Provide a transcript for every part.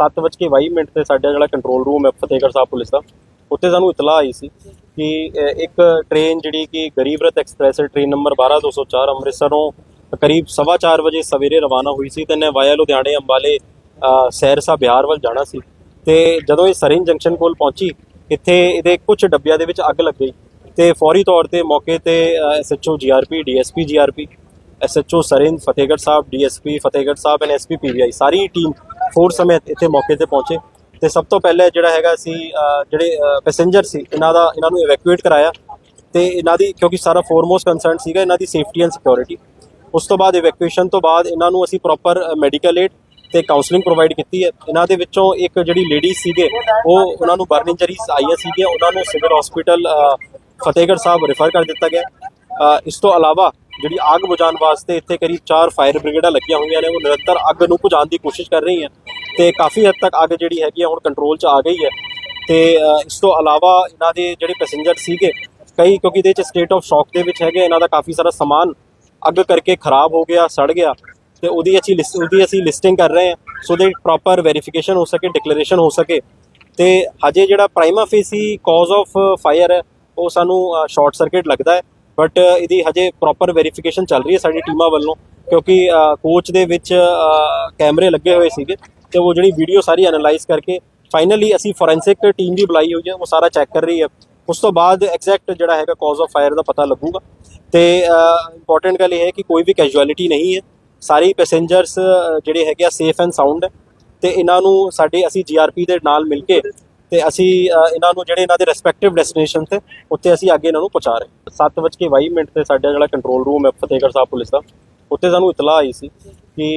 7:22 minute ਤੇ ਸਾਡਾ ਜਿਹੜਾ ਕੰਟਰੋਲ ਰੂਮ ਹੈ ਫਤਿਹਗੜ੍ਹ ਸਾਹਿਬ ਪੁਲਿਸ ਦਾ। ਉੱਥੇ ਸਾਨੂੰ ਇਤਲਾਹ ਆਈ ਸੀ ਕਿ ਇੱਕ ਟ੍ਰੇਨ ਜਿਹੜੀ ਕਿ ਗਰੀਬ ਰਥ ਐਕਸਪ੍ਰੈਸ ਹੈ ਟ੍ਰੇਨ ਨੰਬਰ 12204 ਅੰਮ੍ਰਿਤਸਰੋਂ ਕਰੀਬ 4:30 ਵਜੇ ਸਵੇਰੇ ਰਵਾਨਾ ਹੋਈ ਸੀ ਤੇ ਇਹਨੇ ਵਾਇਆ ਲੁਧਿਆਣੇ ਅੰਬਾਲੇ ਅ, ਸੈਰਸਾ ਬਿਹਾਰ ਵੱਲ ਜਾਣਾ ਸੀ। ਤੇ ਜਦੋਂ ਇਹ ਸਰਿੰਜ ਜੰਕਸ਼ਨ ਕੋਲ ਪਹੁੰਚੀ ਇੱਥੇ ਇਹਦੇ ਕੁਝ ਡੱਬਿਆਂ ਦੇ ਵਿੱਚ ਅੱਗ ਲੱਗ ਗਈ ਤੇ ਫੌਰੀ ਤੌਰ ਤੇ ਮੌਕੇ ਤੇ SHO GRP DSP GRP SHO Sirhind Fatehgarh Sahib DSP Fatehgarh Sahib and SP PVI sorry team force ਸਮੇਤ ਇੱਥੇ ਮੌਕੇ ਤੇ ਪਹੁੰਚੇ। ਤੇ ਸਭ ਤੋਂ ਪਹਿਲੇ ਜਿਹੜਾ ਹੈਗਾ ਸੀ ਜਿਹੜੇ ਪੈਸੇਂਜਰ ਸੀ, ਇਹਨਾਂ ਦਾ, ਇਹਨਾਂ ਨੂੰ ਇਵੈਕੂਏਟ ਕਰਾਇਆ। ਤੇ ਇਹਨਾਂ ਦੀ, ਕਿਉਂਕਿ ਸਾਰਾ ਫੋਰਮੋਸਟ ਕੰਸਰਨ ਸੀਗਾ ਇਹਨਾਂ ਦੀ ਸੇਫਟੀ ਐਂਡ ਸਿਕਿਉਰਿਟੀ ਉਸ ਤੋਂ ਬਾਅਦ ਇਵੈਕੂਏਸ਼ਨ ਤੋਂ ਬਾਅਦ ਇਹਨਾਂ ਨੂੰ ਅਸੀਂ ਪ੍ਰੋਪਰ ਮੈਡੀਕਲ ਏਡ ਤੇ ਕਾਉਂਸਲਿੰਗ ਪ੍ਰੋਵਾਈਡ ਕੀਤੀ ਹੈ। ਇਹਨਾਂ ਦੇ ਵਿੱਚੋਂ ਇੱਕ ਜਿਹੜੀ ਲੇਡੀ ਸੀਗੇ, ਉਹ ਉਹਨਾਂ ਨੂੰ ਬਰਨ ਇੰਜਰੀਜ਼ ਆਈਆਂ ਸੀਗੀਆਂ। ਉਹਨਾਂ ਨੂੰ civil hospital Fatehgarh Sahib refer ਕਰ ਦਿੱਤਾ ਗਿਆ। ਇਸ ਤੋਂ ਇਲਾਵਾ ਜਿਹੜੀ ਆਗ ਬੁਝਾਉਣ ਵਾਸਤੇ ਇੱਥੇ ਕਰੀਬ 4 ਫਾਇਰ ਬ੍ਰਿਗੇਡਾਂ ਲੱਗੀਆਂ ਹੋਈਆਂ ਨੇ, ਉਹ ਨਿਰੰਤਰ ਅੱਗ ਨੂੰ ਬੁਝਾਉਣ ਦੀ ਕੋਸ਼ਿਸ਼ ਕਰ ਰਹੀਆਂ। ਤੇ ਕਾਫੀ ਹੱਦ ਤੱਕ ਅੱਗ ਜਿਹੜੀ ਹੈਗੀ ਆ, ਹੁਣ ਕੰਟਰੋਲ 'ਚ ਆ ਗਈ ਹੈ। ਤੇ ਇਸ ਤੋਂ ਇਲਾਵਾ ਇਹਨਾਂ ਦੇ ਜਿਹੜੇ ਪੈਸੇਂਜਰ ਸੀਗੇ, ਕਈ ਕਿਉਂਕਿ ਇਹਦੇ 'ਚ ਸਟੇਟ ਆਫ ਸ਼ੌਕ ਦੇ ਵਿੱਚ ਹੈਗੇ ਇਹਨਾਂ ਦਾ ਕਾਫੀ ਸਾਰਾ ਸਮਾਨ ਅੱਗ ਕਰਕੇ ਖਰਾਬ ਹੋ ਗਿਆ, ਸੜ ਗਿਆ। ਤੇ ਉਹਦੀ ਅਸੀਂ ਲਿਸਟ ਉਹਦੀ ਅਸੀਂ ਲਿਸਟਿੰਗ ਕਰ ਰਹੇ ਹਾਂ ਸੋ ਦੇ ਪ੍ਰੋਪਰ ਵੈਰੀਫਿਕੇਸ਼ਨ ਹੋ ਸਕੇ ਡਿਕਲੇਰੇਸ਼ਨ ਹੋ ਸਕੇ। ਤੇ ਹਜੇ ਜਿਹੜਾ prima facie cause of fire ਹੈ, ਉਹ ਸਾਨੂੰ ਸ਼ਾਰਟ ਸਰਕਟ ਲੱਗਦਾ ਹੈ। ਬਟ uh, ਇਹਦੀ ਹਜੇ ਪ੍ਰੋਪਰ ਵੈਰੀਫਿਕੇਸ਼ਨ ਚੱਲ ਰਹੀ ਹੈ ਸਾਡੀ ਟੀਮਾਂ ਵੱਲੋਂ, ਕਿਉਂਕਿ ਕੋਚ ਦੇ ਵਿੱਚ ਕੈਮਰੇ ਲੱਗੇ ਹੋਏ ਸੀਗੇ, ਤੇ ਉਹ ਜਿਹੜੀ ਵੀਡੀਓ ਸਾਰੀ ਐਨਾਲਾਈਜ਼ ਕਰਕੇ ਫਾਈਨਲੀ ਅਸੀਂ ਫੋਰੈਂਸਿਕ ਟੀਮ ਵੀ ਬੁਲਾਈ ਹੋਈ ਹੈ, ਉਹ ਸਾਰਾ ਚੈੱਕ ਕਰ ਰਹੀ ਹੈ। ਉਸ ਤੋਂ ਬਾਅਦ ਐਗਜ਼ੈਕਟ ਜਿਹੜਾ ਹੈਗਾ ਕਾਜ਼ ਆਫ ਫਾਇਰ ਦਾ ਪਤਾ ਲੱਗੂਗਾ। ਤੇ ਇੰਪੋਰਟੈਂਟ ਗੱਲ ਇਹ ਹੈ ਕਿ ਕੋਈ ਵੀ ਕੈਜੁਅਲਿਟੀ ਨਹੀਂ ਹੈ। ਸਾਰੇ ਪੈਸੇਂਜਰਸ ਜਿਹੜੇ ਹੈਗੇ ਆ ਸੇਫ ਐਂਡ ਸਾਊਂਡ ਹੈ। ਤੇ ਇਹਨਾਂ ਨੂੰ ਸਾਡੇ ਅਸੀਂ ਜੀਆਰਪੀ ਦੇ ਨਾਲ ਮਿਲ ਕੇ ਤੇ ਅਸੀਂ ਇਹਨਾਂ ਨੂੰ ਜਿਹੜੇ ਇਹਨਾਂ ਦੇ ਰੈਸਪੈਕਟਿਵ ਡੈਸਟੀਨੇਸ਼ਨ ਤੇ ਉੱਤੇ ਅਸੀਂ ਅੱਗੇ ਇਹਨਾਂ ਨੂੰ ਪਹੁੰਚਾ ਰਹੇ ਹਾਂ। 7:22 ਮਿੰਟ ਤੇ ਸਾਡਾ ਜਿਹੜਾ ਕੰਟਰੋਲ ਰੂਮ ਹੈ ਫਤਿਹਗੜ੍ਹ ਸਾਹਿਬ ਪੁਲਿਸ ਦਾ ਉੱਤੇ ਸਾਨੂੰ ਇਤਲਾਹ ਆਈ ਸੀ ਕਿ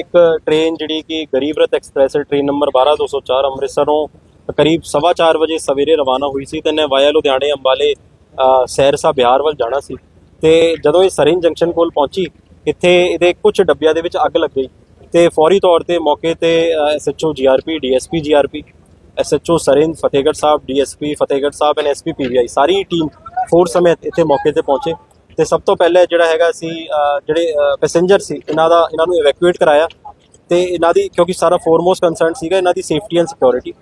ਇੱਕ ਟ੍ਰੇਨ ਜਿਹੜੀ ਕਿ ਗਰੀਬ ਰਥ ਐਕਸਪ੍ਰੈਸ ਹੈ ਟ੍ਰੇਨ ਨੰਬਰ 12204 ਅੰਮ੍ਰਿਤਸਰੋਂ ਕਰੀਬ 4:30 ਵਜੇ ਸਵੇਰੇ ਰਵਾਨਾ ਹੋਈ ਸੀ ਤੇ ਇਹਨੇ ਵਾਇਆ ਲੁਧਿਆਣੇ ਅੰਬਾਲੇ ਅ, ਸੈਰਸਾ ਬਿਹਾਰ ਵੱਲ ਜਾਣਾ ਸੀ। ਤੇ ਜਦੋਂ ਇਹ ਸਰਿੰਜ ਜੰਕਸ਼ਨ ਕੋਲ ਪਹੁੰਚੀ ਇੱਥੇ ਇਹਦੇ ਕੁਝ ਡੱਬਿਆਂ ਦੇ ਵਿੱਚ ਅੱਗ ਲੱਗ ਗਈ ਤੇ ਫੌਰੀ ਤੌਰ ਤੇ ਮੌਕੇ ਤੇ SHO GRP DSP GRP SHO Sirhind Fatehgarh Sahib DSP Fatehgarh Sahib and SP PVI sorry team force ਸਮੇਤ ਇੱਥੇ ਮੌਕੇ ਤੇ ਪਹੁੰਚੇ। ਤੇ ਸਭ ਤੋਂ ਪਹਿਲੇ ਜਿਹੜਾ ਹੈਗਾ ਸੀ ਜਿਹੜੇ ਪੈਸੇਂਜਰ ਸੀ, ਇਹਨਾਂ ਦਾ, ਇਹਨਾਂ ਨੂੰ ਇਵੈਕੂਏਟ ਕਰਾਇਆ। ਤੇ ਇਹਨਾਂ ਦੀ, ਕਿਉਂਕਿ ਸਾਰਾ ਫੋਰਮੋਸਟ ਕੰਸਰਨ ਸੀਗਾ ਇਹਨਾਂ ਦੀ ਸੇਫਟੀ ਐਂਡ ਸਿਕਿਉਰਿਟੀ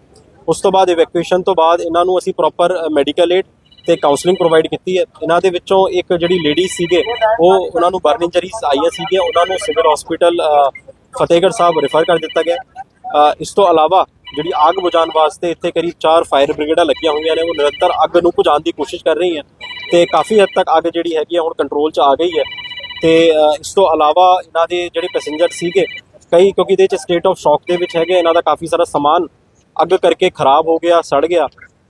ਉਸ ਤੋਂ ਬਾਅਦ ਇਵੈਕੂਏਸ਼ਨ ਤੋਂ ਬਾਅਦ ਇਹਨਾਂ ਨੂੰ ਅਸੀਂ ਪ੍ਰੋਪਰ ਮੈਡੀਕਲ ਏਡ ਤੇ ਕਾਉਂਸਲਿੰਗ ਪ੍ਰੋਵਾਈਡ ਕੀਤੀ ਹੈ। ਇਹਨਾਂ ਦੇ ਵਿੱਚੋਂ ਇੱਕ ਜਿਹੜੀ ਲੇਡੀ ਸੀਗੇ, ਉਹ ਉਹਨਾਂ ਨੂੰ ਬਰਨ ਇੰਜਰੀਜ਼ ਆਈਆਂ ਸੀਗੀਆਂ। ਉਹਨਾਂ ਨੂੰ civil hospital Fatehgarh Sahib refer ਕਰ ਦਿੱਤਾ ਗਿਆ। ਇਸ ਤੋਂ ਇਲਾਵਾ ਜਿਹੜੀ ਆਗ ਬੁਝਾਉਣ ਵਾਸਤੇ ਇੱਥੇ ਕਰੀਬ 4 ਫਾਇਰ ਬ੍ਰਿਗੇਡਾਂ ਲੱਗੀਆਂ ਹੋਈਆਂ ਨੇ, ਉਹ ਨਿਰੰਤਰ ਅੱਗ ਨੂੰ ਬੁਝਾਉਣ ਦੀ ਕੋਸ਼ਿਸ਼ ਕਰ ਰਹੀਆਂ। ਤੇ ਕਾਫੀ ਹੱਦ ਤੱਕ ਅੱਗ ਜਿਹੜੀ ਹੈਗੀ ਆ, ਹੁਣ ਕੰਟਰੋਲ 'ਚ ਆ ਗਈ ਹੈ। ਤੇ ਇਸ ਤੋਂ ਇਲਾਵਾ ਇਹਨਾਂ ਦੇ ਜਿਹੜੇ ਪੈਸੇਂਜਰ ਸੀਗੇ, ਕਈ ਕਿਉਂਕਿ ਇਹਦੇ 'ਚ ਸਟੇਟ ਆਫ ਸ਼ੌਕ ਦੇ ਵਿੱਚ ਹੈਗੇ ਇਹਨਾਂ ਦਾ ਕਾਫੀ ਸਾਰਾ ਸਮਾਨ ਅੱਗ ਕਰਕੇ ਖਰਾਬ ਹੋ ਗਿਆ, ਸੜ ਗਿਆ।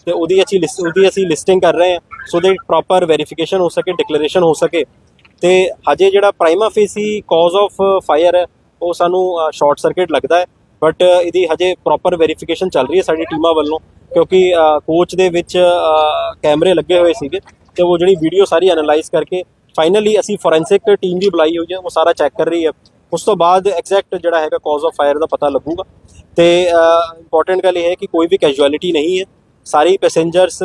ਤੇ ਉਹਦੀ ਅਸੀਂ ਲਿਸਟ ਉਹਦੀ ਅਸੀਂ ਲਿਸਟਿੰਗ ਕਰ ਰਹੇ ਹਾਂ ਸੋ ਦੇ ਪ੍ਰੋਪਰ ਵੈਰੀਫਿਕੇਸ਼ਨ ਹੋ ਸਕੇ ਡਿਕਲੇਰੇਸ਼ਨ ਹੋ ਸਕੇ। ਤੇ ਹਜੇ ਜਿਹੜਾ prima facie cause of fire ਹੈ, ਉਹ ਸਾਨੂੰ ਸ਼ਾਰਟ ਸਰਕਟ ਲੱਗਦਾ ਹੈ। ਬਟ uh, ਇਹਦੀ ਹਜੇ ਪ੍ਰੋਪਰ ਵੈਰੀਫਿਕੇਸ਼ਨ ਚੱਲ ਰਹੀ ਹੈ ਸਾਡੀ ਟੀਮਾਂ ਵੱਲੋਂ, ਕਿਉਂਕਿ ਕੋਚ ਦੇ ਵਿੱਚ ਕੈਮਰੇ ਲੱਗੇ ਹੋਏ ਸੀਗੇ, ਤੇ ਉਹ ਜਿਹੜੀ ਵੀਡੀਓ ਸਾਰੀ ਐਨਾਲਾਈਜ਼ ਕਰਕੇ ਫਾਈਨਲੀ ਅਸੀਂ ਫੋਰੈਂਸਿਕ ਟੀਮ ਵੀ ਬੁਲਾਈ ਹੋਈ ਹੈ, ਉਹ ਸਾਰਾ ਚੈੱਕ ਕਰ ਰਹੀ ਹੈ। ਉਸ ਤੋਂ ਬਾਅਦ ਐਗਜ਼ੈਕਟ ਜਿਹੜਾ ਹੈਗਾ ਕਾਜ਼ ਆਫ ਫਾਇਰ ਦਾ ਪਤਾ ਲੱਗੂਗਾ। ਤੇ ਇੰਪੋਰਟੈਂਟ ਗੱਲ ਇਹ ਹੈ ਕਿ ਕੋਈ ਵੀ ਕੈਜੁਅਲਿਟੀ ਨਹੀਂ ਹੈ। ਸਾਰੇ ਪੈਸੇਂਜਰਸ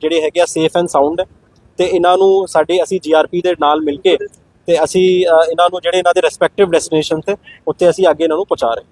ਜਿਹੜੇ ਹੈਗੇ ਆ ਸੇਫ ਐਂਡ ਸਾਊਂਡ ਹੈ। ਤੇ ਇਹਨਾਂ ਨੂੰ ਸਾਡੇ, ਅਸੀਂ ਜੀਆਰਪੀ ਦੇ ਨਾਲ ਮਿਲ ਕੇ ਤੇ ਅਸੀਂ ਇਹਨਾਂ ਨੂੰ ਜਿਹੜੇ ਇਹਨਾਂ ਦੇ ਰੈਸਪੈਕਟਿਵ ਡੈਸਟੀਨੇਸ਼ਨ ਤੇ, ਉੱਤੇ ਅਸੀਂ ਅੱਗੇ ਇਹਨਾਂ ਨੂੰ ਪਹੁੰਚਾ ਰਹੇ